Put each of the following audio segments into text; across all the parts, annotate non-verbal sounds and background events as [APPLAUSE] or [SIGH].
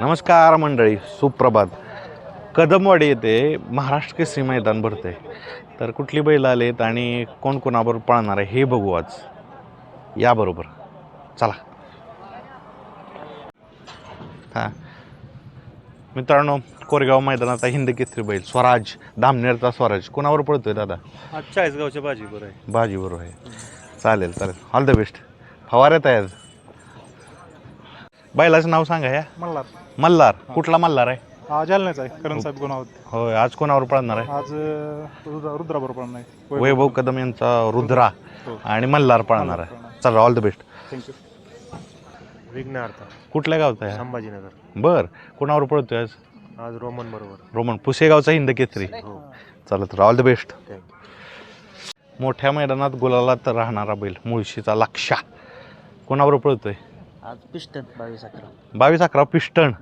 नमस्कार मंडळी सुप्रभात. कदमवाडी येथे महाराष्ट्र केसरी मैदान भरते तर कुठली बैल आलेत आणि कोण कोणाबरोबर पळणार आहे हे बघू आज. याबरोबर. चला. हां. मित्रांनो कोरेगाव मैदानाचा हिंद केसरी बैल. स्वराज धामनेरचा स्वराज. कोणावर पळतोय दादा? चाळीसगावच्या भाजी बरं आहे. भाजी बरोबर आहे. चालेल चालेल. ऑल द बेस्ट फवाऱ्यात आहे आज. बैलाचं नाव सांगा या. मल्हार. मल्हार. कुठला मल्हार आहे? हा जालन्याच आहे. करण साहेब गुणावत होय आज कोणावर पळणार आहे? आज अं, रुद्रा रुद्राबरोबर पण नाही वैभव. कदम यांचा रुद्रा हो. आणि मल्हार पळणार आहे. चला all the best thank you Vighnarth कुठल्या गावचा आहे संभाजीनगर. बर. कोणावर पळतोय आज? आज रोमन बरोबर. रोमन. पुसेगावचा हिंद केसरी. हो. चला तर ऑल द बेस्ट मोठ्या मैदानात गुलालात राहणारा बैल मुळशीचा लक्षा कोणावर पळतोय? आज पिस्टन बावीस अकरा. बावीस अकरा पिस्टन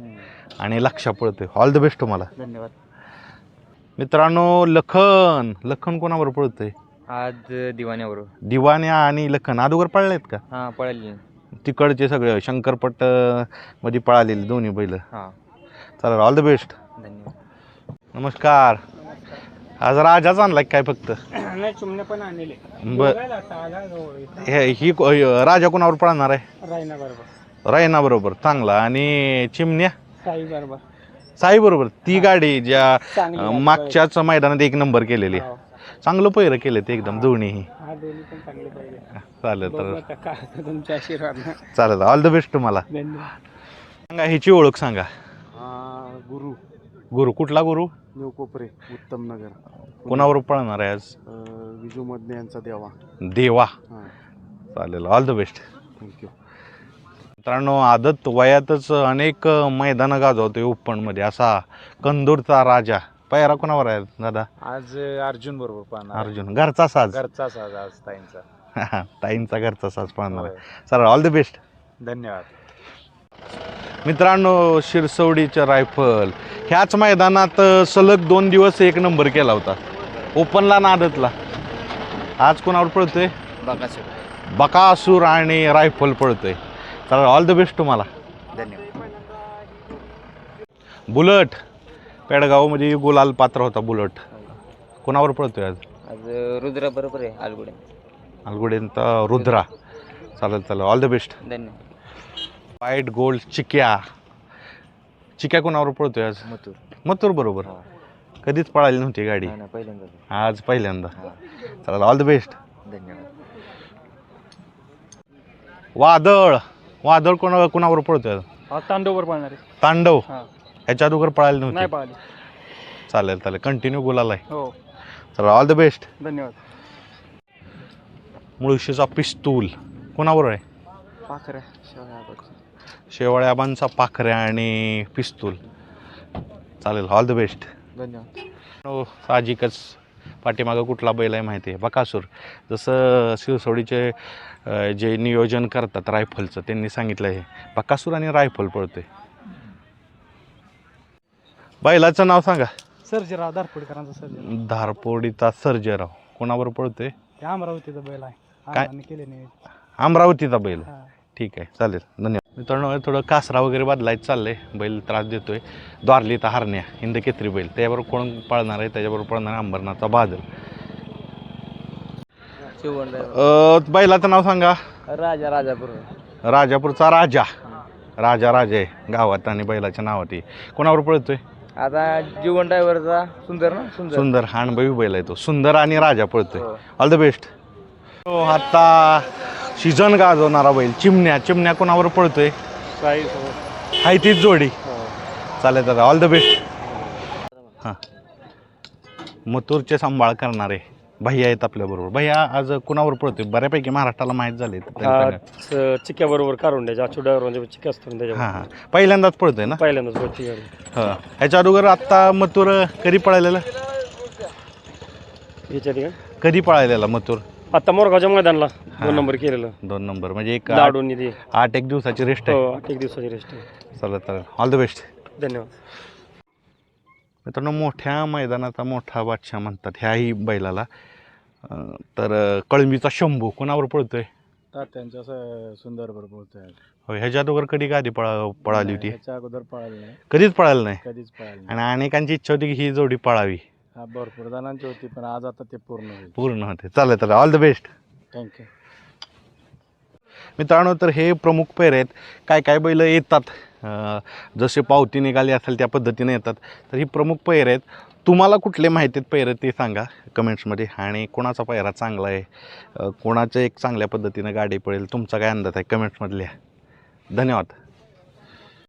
आणि लक्षा पळतोय ऑल द बेस्ट तुम्हाला. धन्यवाद. मित्रांनो लखन. लखन कोणावर पळतोय? आज दिवाण्याबरोबर दिवाण्या आणि लखन. अगोदर पळलेत का? हां पळाली तिकडचे सगळे शंकरपट अं, मध्ये पळालेले दोन्ही बैल. हां. चला ऑल द बेस्ट धन्यवाद. नमस्कार. आज राजाच आणलाय काय फक्त? नाही चुमने पण आणले. बर. हे ही को- राजा कोणावर पळणार आहे? रायना बरोबर. रायना बरोबर चांगला. आणि चिमण्या? साई बरोबर. साई बरोबर ती गाडी ज्या चांगली अं, मागच्याच मैदानात एक नंबर केलेली. हो. चांगलं पहिरं केलं ते एकदम दोन्हीही हा दोन्ही पण चांगले पाहिजे चालेल तर. बघू आता काय होतं तुमच्या आशीर्वाद. चालेल ऑल द बेस्ट तुम्हाला. धन्यवाद. सांगा ह्याची ओळख सांगा. गुरु. गुरु कुठला गुरु? न्यू कोपरे उत्तम नगर. कोणावर पळणार आहे आज? विजू मधने यांचा देवा. देवा. हां. चालेल ऑल द बेस्ट थँक्यू मित्रांनो आदत वयातच अनेक मैदानं गाजवतोय ओपनमध्ये. असा कंदूरचा राजा. पायरा कोणावर आहे दादा? आज अर्जुन बरोबर पाहणार अर्जुन घरचा साज. घरचा साज आज ताईंचा. [LAUGHS] ताईंचा घरचा साज पाहणार आहे. चला ऑल द बेस्ट धन्यवाद. मित्रांनो शिरसवडीच्या रायफल. ह्याच मैदानात सलग दोन दिवस एक नंबर केला होता. ओपनला ना आदतला. आज कोणावर पळतोय? बघा बकासूर आणि रायफल पळतोय. चला ऑल द बेस्ट तुम्हाला. धन्यवाद. बुलट. पेडगावमध्ये गुलाल पात्र होता बुलट. कोणावर पळतोय आज? आज रुद्रा बरोबर आहे अलगुडेंचा रुद्रा. चालेल चालेल. ऑल द बेस्ट धन्यवाद. White gold Chikya. चिक्या कोणावर पळतोय आज. मथुर. मथुर बरोबर. कधीच पळाली नव्हती गाडी. नाही, नाही, पहिल्यांदा आज पहिल्यांदा. हां. चला ऑल द बेस्ट धन्यवाद. वादळ. वादळ कोणा कोणावर पळतोय आज? आज तांडववर पाहणार आहे. तांडव? हां. ह्याच्या अगोदर पळाली नाही नव्हती चालेल चालेल. कंटिन्यू गुलाल आहे. हो. चला ऑल द बेस्ट धन्यवाद. मुळशीचा पिस्तूल. कोणावर आहे? पाखऱ्या शेवाळ्या आबांचा पाखऱ्या आणि पिस्तूल. चालेल ऑल द बेस्ट धन्यवाद. हो साहजिकच पाठीमागं कुठला बैल आहे माहिती आहे. बकासूर जसं शिवसोडीचे जे नियोजन करतात रायफलचं त्यांनी सांगितलं आहे बकासूर आणि रायफल पळतोय. बैलाचं नाव सांगा. सर्जराव दारपुडकरांचा सर्जराव. धारपोडीचा सर्जेराव. कोणावर पळतोय? ते अमरावतीचा बैल आहे. काय? केले नाही अमरावतीचा बैल. ठीक आहे चालेल. धन्यवाद. मित्रांनो थोडं कासरा वगैरे बदलायचं चाललंय. बैल त्रास देतोय. द्वारलीचा हरण्या हिंद केत्री बैल. त्याच्याबरोबर कोण पळणार आहे? त्याच्याबरोबर पळणार आहे अंबरनाथचा बादल. बैलाचं नाव सांगा. राजा राजा बरोबर राजापूरचा राजा. राजा राजा आहे गावात आणि बैलाच्या नावात आहे. कोणावर पळतोय? आता जीवन ड्रायव्हरचा सुंदर ना? सुंदर. सुंदर हा बैल आहे तो. सुंदर आणि राजा पळतोय. ऑल द बेस्ट हो आता सीझन गाजवणारा बैल. चिमण्या चिमण्या कोणावर पळतोय? हाय तीच जोडी. चालेल दादा ऑल द बेस्ट हां. मथुरचे सांभाळ करणारे भैया आहेत आपल्याबरोबर. भैया आज कुणावर पळतोय? बऱ्यापैकी महाराष्ट्राला माहीत झाले चिक्या बरोबर अचू ड्रायव्हर चिक्या असतो हां हां. पहिल्यांदाच पळतोय ना? पहिल्यांदाच गाडी हां. ह्याच्या अगोदर आत्ता मथुर कधी पळालेला? याच्यात का? कधी पळालेला मथुर? आता मोरगावच्या मैदानला. दोन नंबर केलेलं. दोन नंबर. म्हणजे एक आठ लाडून आठ एक दिवसाची रेस्ट आहे. हो आठ एक दिवसाची रेस्ट आहे. चालेल चालेल ऑल द बेस्ट धन्यवाद. मित्रांनो मोठ्या मैदानाचा मोठा बादशाह म्हणतात ह्याही बैलाला. अं, तर अं, कळंबीचा शंभू कोणावर पळतोय? तात्यांच्या स- सुंदर बरोबर बोलतोय हो ह्याच्या अगोदर कधी गाडी पळा पळाली होती? ह्याच्या अगोदर पळाली नाही. कधीच पळाली नाही? कधीच पळाली नाही. आणि अनेकांची इच्छा होती की ही जोडी पळावी. हा भरपूर जणांची होती पण आज आता ते पूर्ण होईल. पूर्ण होते. चालेल चालेल. ऑल द बेस्ट थँक्यू मित्रांनो तर हे प्रमुख पैर आहेत. काय काय बैल येतात? अं, जसे पावती निघाली असेल त्या पद्धतीने येतात. तर ही प्रमुख पैर आहेत. तुम्हाला कुठले माहिती आहेत पैर ते सांगा कमेंट्समध्ये आणि कोणाचा पैरा चांगला आहे? अं, कोणाचं एक चांगल्या पद्धतीनं गाडी पळेल? तुमचा काय अंदाज आहे? कमेंट्समध्ये लिहा धन्यवाद.